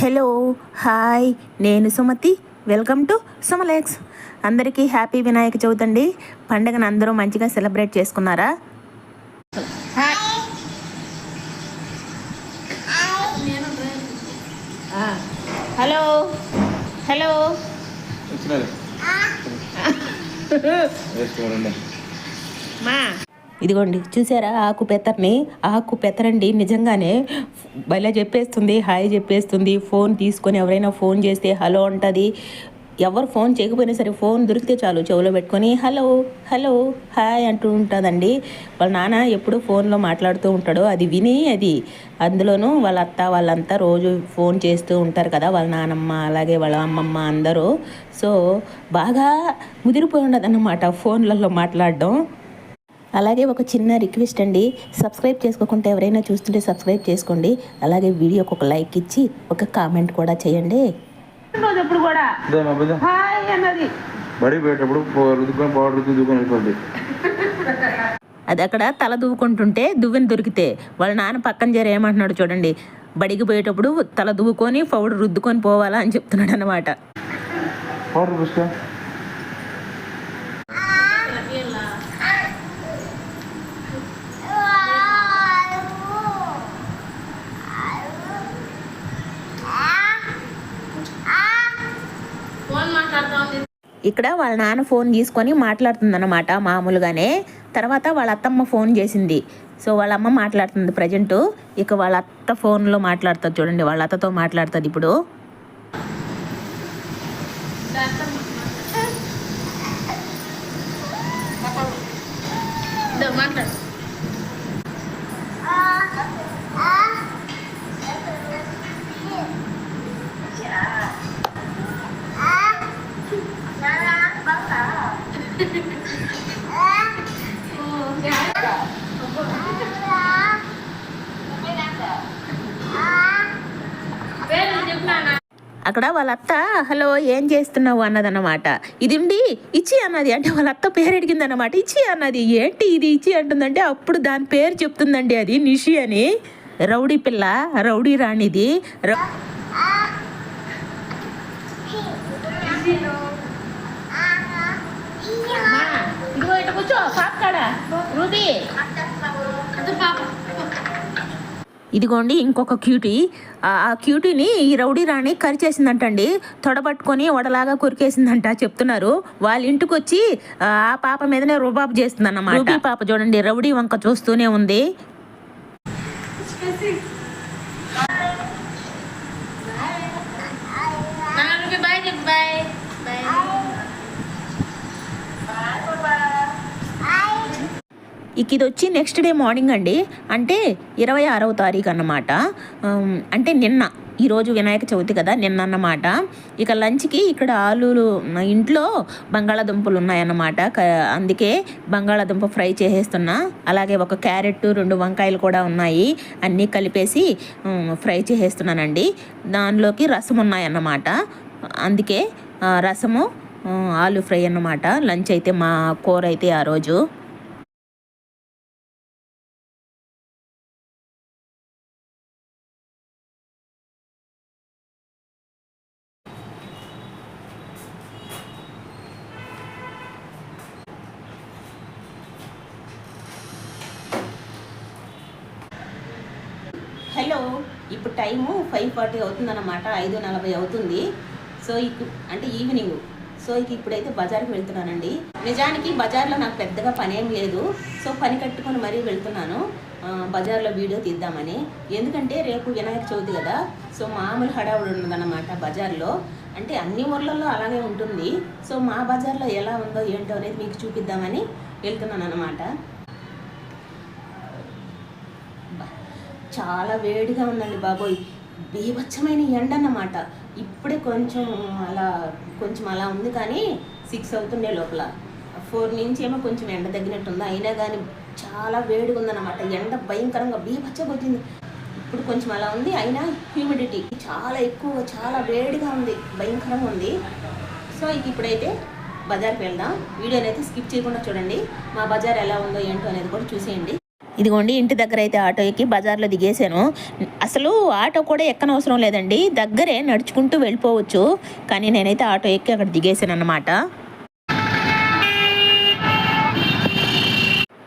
Hello hi నేను Sumathi. Welcome to సుమలెక్స్. అందరికీ happy Vinayaka Chavithi అండి. పండుగను అందరూ మంచిగా సెలబ్రేట్ చేసుకున్నారా? Hello hello. మా. ఇదిగోండి చూసారా? ఆకు పెత్తర్ని? ఆకు పెత్తరండి. నిజంగానే భలే చెప్పేస్తుంది హాయ్ చెప్పేస్తుంది. ఫోన్ తీసుకొని ఎవరైనా ఫోన్ చేస్తే హలో అంటుంది. ఎవరు ఫోన్ చేయకపోయినా సరే ఫోన్ దొరికితే చాలు చెవులో పెట్టుకొని హలో హలో హాయ్ అంటూ ఉంటుందండి. వాళ్ళ నాన్న ఎప్పుడూ ఫోన్లో మాట్లాడుతూ ఉంటాడు. అది విని అది అందులోనూ వాళ్ళ అత్త వాళ్ళంతా రోజు ఫోన్ చేస్తూ ఉంటారు కదా వాళ్ళ నానమ్మ అలాగే వాళ్ళ అమ్మమ్మ అందరూ. సో బాగా ముదిరిపోయి ఉండదన్నమాట ఫోన్లలో మాట్లాడడం. అలాగే ఒక చిన్న రిక్వెస్ట్ అండి. సబ్స్క్రైబ్ చేసుకోకుంటే ఎవరైనా చూస్తుంటే సబ్స్క్రైబ్ చేసుకోండి. అలాగే వీడియోకి ఒక లైక్ ఇచ్చి ఒక కామెంట్ కూడా చేయండి. ఎప్పుడు కూడా. అన్నది. బడికి పోయేటప్పుడు రుద్దుకొని పౌడర్ వెళ్ళిపోద్ది. అది అక్కడ తల దువ్వుకుంటుంటే దువ్వెని దొరికితే వాళ్ళ నాన్న పక్కన చేరి ఏమంటున్నాడు చూడండి. బడికి పోయేటప్పుడు తల దువ్వుకొని పౌడర్ రుద్దుకొని పోవాలా అని చెప్తున్నాడు అనమాట పౌడర్ పుష్క ఇక్కడ వాళ్ళ నాన్న ఫోన్ తీసుకొని మాట్లాడుతుందన్నమాట మామూలుగానే. తర్వాత వాళ్ళ అత్తమ్మ ఫోన్ చేసింది. సో వాళ్ళ అమ్మ మాట్లాడుతుంది ప్రజెంటు. ఇక వాళ్ళ అత్త ఫోన్లో మాట్లాడుతుంది చూడండి వాళ్ళ అత్తతో మాట్లాడుతుంది ఇప్పుడు. అక్కడ వాళ్ళ అత్త హలో ఏం చేస్తున్నావు? అన్నదన్నమాట. ఇది ఉండి ఇచ్చి అన్నది. అంటే వాళ్ళ అత్త పేరు అడిగింది అన్నమాట ఇచ్చి అన్నది. ఏంటి ఇది ఇచ్చి? అంటుందంటే అప్పుడు దాని పేరు చెప్తుందండి అది నిషి అని. రౌడీ పిల్ల రౌడీ రాణిది రౌ- అమ్మా, ఇదిగో ఇటు కూర్చో పాప కాడ. రూబీ. ఇదిగోండి ఇంకొక క్యూటీ. ఆ క్యూటీని ఈ రౌడీ రాణి కరిచేసిందంటండి. తొడబట్టుకొని వడలాగా కొరికేసిందంట చెప్తున్నారు. వాళ్ళ ఇంటికి వచ్చి ఆ ఆ పాప మీదనే రుబాబు చేస్తుంది అన్నమాట పాప చూడండి రౌడీ వంక చూస్తూనే ఉంది. ఇక ఇది వచ్చి నెక్స్ట్ డే మార్నింగ్ అండి. అంటే ఇరవై ఆరవ తారీఖు అన్నమాట. అంటే నిన్న. ఈరోజు వినాయక చవితి కదా నిన్న అన్నమాట. ఇక లంచ్కి ఇక్కడ ఆలూలు ఇంట్లో బంగాళాదుంపలు ఉన్నాయన్నమాట. అందుకే బంగాళాదుంప ఫ్రై చేసేస్తున్నా. అలాగే ఒక క్యారెట్ రెండు వంకాయలు కూడా ఉన్నాయి. అన్నీ కలిపేసి ఫ్రై చేసేస్తున్నానండి. దానిలోకి రసం ఉన్నాయన్నమాట. అందుకే రసము ఆలు ఫ్రై అన్నమాట. లంచ్ అయితే మా కూర అయితే ఆ రోజు హలో ఇప్పుడు టైము ఫైవ్ ఫార్టీ అవుతుందన్నమాట ఐదు నలభై అవుతుంది. సో ఇక అంటే ఈవినింగ్. సో ఇక ఇప్పుడైతే బజార్కి వెళ్తున్నానండి. నిజానికి బజార్లో నాకు పెద్దగా పని ఏం లేదు. సో పని కట్టుకొని మరీ వెళ్తున్నాను. బజార్లో వీడియో తీద్దామని. ఎందుకంటే రేపు వినాయక చవితి కదా. సో మామూలు హడావుడు ఉన్నదన్నమాట బజార్లో. అంటే అన్ని ఊర్లలో అలాగే ఉంటుంది. సో మా బజార్లో ఎలా ఉందో ఏంటో అనేది మీకు చూపిద్దామని వెళ్తున్నాను అనమాట చాలా వేడిగా ఉందండి బాబోయ్. బీభత్సమైన ఎండ అన్నమాట ఇప్పుడే కొంచెం అలా కొంచెం అలా ఉంది కానీ సిక్స్ అవుతుండే లోపల. ఫోర్ నుంచి ఏమో కొంచెం ఎండ తగ్గినట్టుంది. అయినా కానీ చాలా వేడిగా ఉందన్నమాట ఎండ భయంకరంగా బీభత్సగా ఇప్పుడు కొంచెం అలా ఉంది అయినా హ్యూమిడిటీ చాలా ఎక్కువ చాలా వేడిగా ఉంది భయంకరంగా ఉంది. సో ఇక ఇప్పుడైతే బజార్కి వెళ్దాం. వీడియోని అయితే స్కిప్ చేయకుండా చూడండి. మా బజార్ ఎలా ఉందో ఏంటో అనేది కూడా చూసేయండి. ఇదిగోండి ఇంటి దగ్గర అయితే ఆటో ఎక్కి బజార్లో దిగేశాను. అసలు ఆటో కూడా ఎక్కనవసరం లేదండి. దగ్గరే నడుచుకుంటూ వెళ్ళిపోవచ్చు. కానీ నేనైతే ఆటో ఎక్కి అక్కడ దిగేశాను అనమాట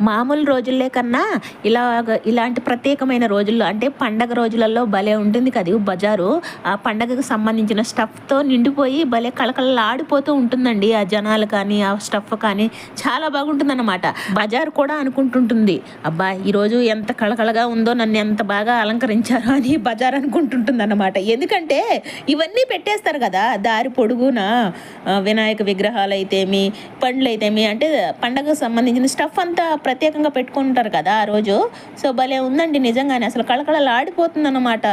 మామూలు రోజుల్లో కన్నా ఇలా ఇలాంటి ప్రత్యేకమైన రోజుల్లో అంటే పండగ రోజులలో భలే ఉంటుంది కదా బజారు. ఆ పండగకు సంబంధించిన స్టఫ్తో నిండిపోయి భలే కళకళలాడిపోతూ ఉంటుందండి ఆ జనాలు కానీ ఆ స్టఫ్ కానీ. చాలా బాగుంటుందన్నమాట. బజారు కూడా అనుకుంటుంటుంది. అబ్బా ఈరోజు ఎంత కళకళగా ఉందో నన్ను ఎంత బాగా అలంకరించారో అని బజార్ అనుకుంటుంటుంది అన్నమాట ఎందుకంటే ఇవన్నీ పెట్టేస్తారు కదా దారి పొడుగున వినాయక విగ్రహాలు అయితేమి పండ్లు అయితేమి అంటే పండగకు సంబంధించిన స్టఫ్ అంతా ప్రత్యేకంగా పెట్టుకుంటారు కదా ఆ రోజు. సో భలే ఉందండి నిజంగానే. అసలు కళకళలాడిపోతుంది అన్నమాట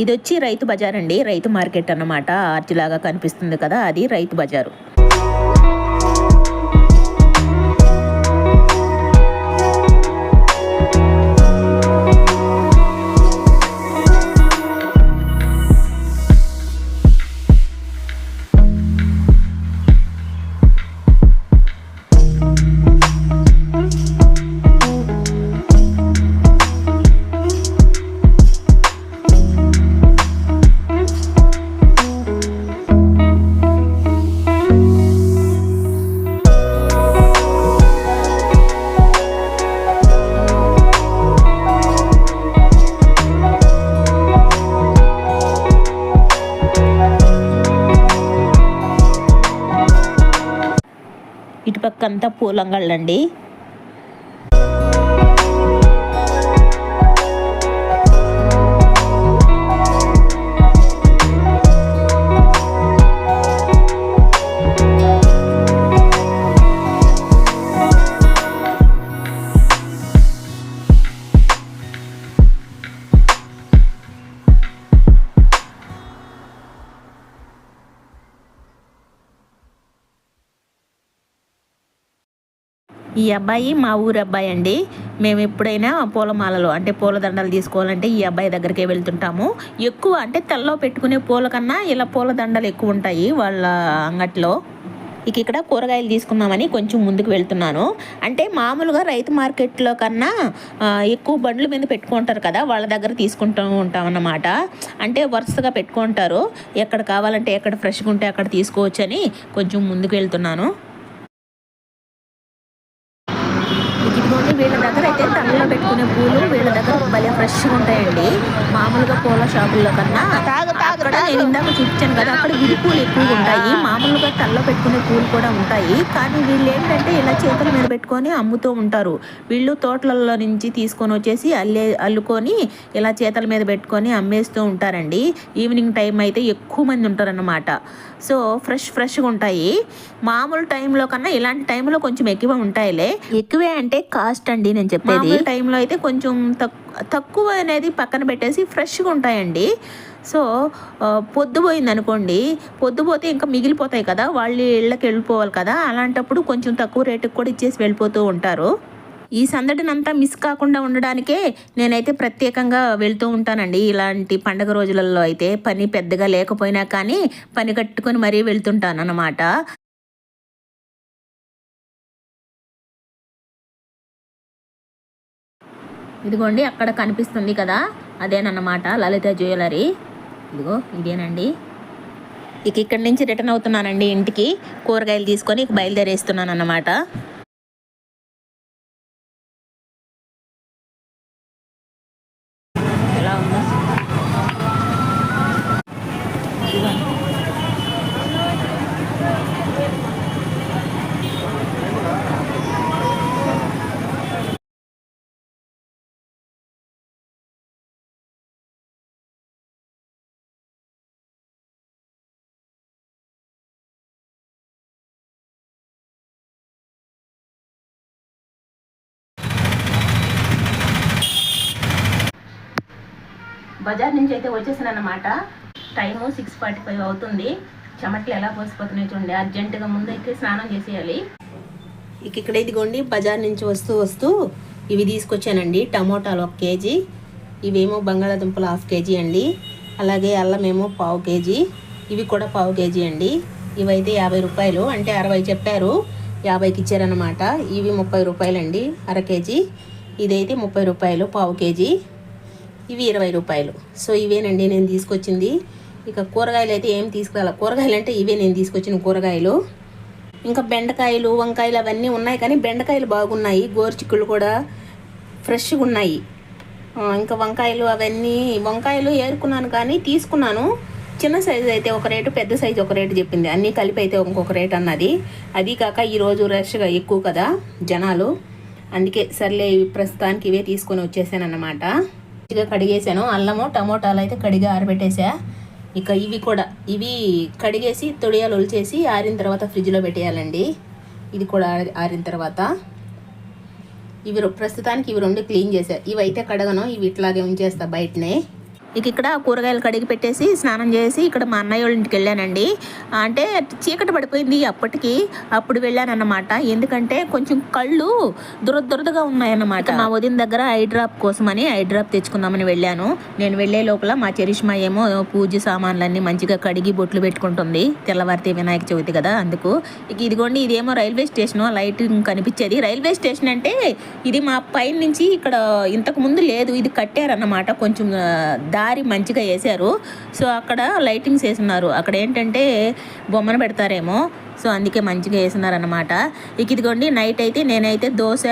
ఇది వచ్చి రైతు బజార్ అండి రైతు మార్కెట్ అన్నమాట. ఆర్చి లాగా కనిపిస్తుంది కదా అది రైతు బజారు. ఇటుపక్క పూలంగళ్ళండి ఈ అబ్బాయి మా ఊరు అబ్బాయి అండి. మేము ఎప్పుడైనా పూలమాలలు అంటే పూలదండలు తీసుకోవాలంటే ఈ అబ్బాయి దగ్గరికే వెళ్తుంటాము. ఎక్కువ అంటే తలలో పెట్టుకునే పూల కన్నా ఇలా పూలదండలు ఎక్కువ ఉంటాయి వాళ్ళ అంగట్లో. ఇక ఇక్కడ కూరగాయలు తీసుకుందామని కొంచెం ముందుకు వెళ్తున్నాను. అంటే మామూలుగా రైతు మార్కెట్లో కన్నా ఎక్కువ బండ్ల మీద పెట్టుకుంటారు కదా వాళ్ళ దగ్గర తీసుకుంటూ ఉంటాం అన్నమాట. అంటే వరుసగా పెట్టుకుంటారు. ఎక్కడ కావాలంటే ఎక్కడ ఫ్రెష్గా ఉంటే అక్కడ తీసుకోవచ్చని కొంచెం ముందుకు వెళ్తున్నాను. ఇదిగోండి వీళ్ళ దగ్గర అయితే తలలో పెట్టుకునే పూలు వీళ్ళ దగ్గర భలే ఫ్రెష్గా ఉంటాయండి. మామూలుగా పూల షాపుల్లో కన్నా అక్కడ నేను ఇందాక చూపించాను కదా అక్కడ విడి పూలు ఎక్కువగా ఉంటాయి. మామూలుగా తలలో పెట్టుకునే పూలు కూడా ఉంటాయి. కానీ వీళ్ళు ఏంటంటే ఇలా చేతుల మీద పెట్టుకొని అమ్ముతూ ఉంటారు. వీళ్ళు తోటలలో నుంచి తీసుకొని వచ్చేసి అల్లే అల్లుకొని ఇలా చేతుల మీద పెట్టుకొని అమ్మేస్తూ ఉంటారండి. ఈవినింగ్ టైం అయితే ఎక్కువ మంది ఉంటారన్నమాట. సో ఫ్రెష్ ఫ్రెష్గా ఉంటాయి. మామూలు టైంలో కన్నా ఇలాంటి టైంలో కొంచెం ఎక్కువ ఉంటాయిలే. ఎక్కువే అంటే కాస్ట్ అండి నేను చెప్పేది. టైంలో అయితే కొంచెం తక్కు- తక్కువ అనేది పక్కన పెట్టేసి ఫ్రెష్గా ఉంటాయండి. సో పొద్దుపోయింది అనుకోండి పొద్దుపోతే ఇంకా మిగిలిపోతాయి కదా వాళ్ళు ఇళ్ళకి వెళ్ళిపోవాలి కదా అలాంటప్పుడు కొంచెం తక్కువ రేటుకి కూడా ఇచ్చేసి వెళ్ళిపోతూ ఉంటారు. ఈ సందడినంతా మిస్ కాకుండా ఉండడానికే నేనైతే ప్రత్యేకంగా వెళ్తూ ఉంటానండి. ఇలాంటి పండగ రోజులలో అయితే పని పెద్దగా లేకపోయినా కానీ పని కట్టుకొని మరీ వెళ్తుంటాను అన్నమాట ఇదిగోండి అక్కడ కనిపిస్తుంది కదా? అదేనన్నమాట లలిత జ్యువెలరీ. ఇదిగో ఇదేనండి. ఇక ఇక్కడి నుంచి రిటర్న్ అవుతున్నానండి ఇంటికి. కూరగాయలు తీసుకొని ఇక బయలుదేరేస్తున్నాను అన్నమాట బజార్ నుంచి అయితే వచ్చేసాను అనమాట టైము సిక్స్ ఫార్టీ ఫైవ్ అవుతుంది. చెమట్లు ఎలా పోసిపోతున్నాయి చూడండి. అర్జెంటుగా ముందు అయితే స్నానం చేసేయాలి. ఇక ఇక్కడ ఇదిగోండి బజార్ నుంచి వస్తూ వస్తూ ఇవి తీసుకొచ్చానండి. టమోటాలు ఒక కేజీ ఇవేమో బంగాళాదుంపలు హాఫ్ కేజీ అండి. అలాగే అల్లమేమో పావు కేజీ ఇవి కూడా పావు కేజీ అండి. ఇవైతే యాభై రూపాయలు అంటే అరవై చెప్పారు. యాభైకి ఇచ్చారనమాట ఇవి ముప్పై రూపాయలండి అర కేజీ. ఇదైతే ముప్పై రూపాయలు పావు కేజీ. ఇవి ఇరవై రూపాయలు. సో ఇవేనండి నేను తీసుకొచ్చింది. ఇక కూరగాయలు అయితే ఏం తీసుకురాలి? కూరగాయలు అంటే ఇవే నేను తీసుకొచ్చిన కూరగాయలు. ఇంకా బెండకాయలు వంకాయలు అవన్నీ ఉన్నాయి కానీ బెండకాయలు బాగున్నాయి. గోరుచిక్కులు కూడా ఫ్రెష్గా ఉన్నాయి. ఇంకా వంకాయలు అవన్నీ వంకాయలు ఏరుకున్నాను కానీ తీసుకున్నాను. చిన్న సైజు అయితే ఒక రేటు పెద్ద సైజు ఒక రేటు చెప్పింది. అన్నీ కలిపి అయితే ఇంకొక రేట్ అన్నది. అది కాక ఈరోజు రష్గా ఎక్కువ కదా జనాలు. అందుకే సర్లే ఇవి ప్రస్తుతానికి ఇవే తీసుకొని వచ్చేసాను అన్నమాట మంచిగా కడిగేసాను. అల్లము టమోటాలు అయితే కడిగి ఆరబెట్టేసా. ఇక ఇవి కూడా ఇవి కడిగేసి తొడియాలు ఒలిచేసి ఆరిన తర్వాత ఫ్రిడ్జ్లో పెట్టేయాలండి. ఇది కూడా ఆరి- ఆరిన తర్వాత. ఇవి ప్రస్తుతానికి ఇవి రెండు క్లీన్ చేశారు ఇవి అయితే కడగను ఇవి ఇట్లాగే ఉంచేస్తా బయటనే. ఇక ఇక్కడ కూరగాయలు కడిగి పెట్టేసి స్నానం చేసి ఇక్కడ మా అన్నయ్య వాళ్ళ ఇంటికి వెళ్ళానండి. అంటే చీకటి పడిపోయింది అప్పటికి అప్పుడు వెళ్ళాను అన్నమాట ఎందుకంటే కొంచెం కళ్ళు దురద దురదగా ఉన్నాయన్నమాట. మా వదిన దగ్గర ఐ డ్రాప్ కోసమని ఐ డ్రాప్ తెచ్చుకుందామని వెళ్ళాను. నేను వెళ్ళే లోపల మా చరిష్మా ఏమో పూజ సామాన్లన్నీ మంచిగా కడిగి బొట్లు పెట్టుకుంటుంది. తెల్లవారితే వినాయక చవితి కదా అందుకు. ఇక ఇదిగోండి ఇదేమో రైల్వే స్టేషన్ లైటింగ్ కనిపించేది. రైల్వే స్టేషన్ అంటే ఇది మా పైన నుంచి ఇక్కడ ఇంతకు ముందు లేదు. ఇది కట్టారన్నమాట. కొంచెం దారి మంచిగా వేశారు. సో అక్కడ లైటింగ్స్ వేస్తున్నారు అక్కడ ఏంటంటే బొమ్మను పెడతారేమో. సో అందుకే మంచిగా వేసినారనమాట ఇక ఇదిగోండి నైట్ అయితే నేనైతే దోశ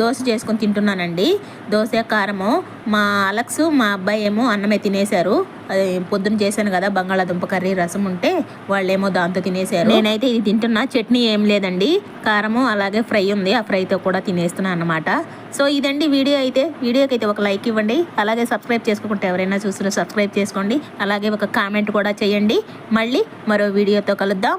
దోశ చేసుకొని తింటున్నానండి. దోశ కారము మా అలక్స్ మా అబ్బాయి ఏమో అన్నమే తినేశారు. అది పొద్దున చేశాను కదా బంగాళాదుంప కర్రీ రసం ఉంటే వాళ్ళేమో దాంతో తినేశారు. నేనైతే ఇది తింటున్నా చట్నీ ఏం లేదండి. కారము అలాగే ఫ్రై ఉంది ఆ ఫ్రైతో కూడా తినేస్తున్నాను అనమాట సో ఇదండి వీడియో అయితే. వీడియోకి అయితే ఒక లైక్ ఇవ్వండి. అలాగే సబ్స్క్రైబ్ చేసుకోకుంటే ఎవరైనా చూసిన సబ్స్క్రైబ్ చేసుకోండి. అలాగే ఒక కామెంట్ కూడా చేయండి. మళ్ళీ మరో వీడియోతో కలుద్దాం.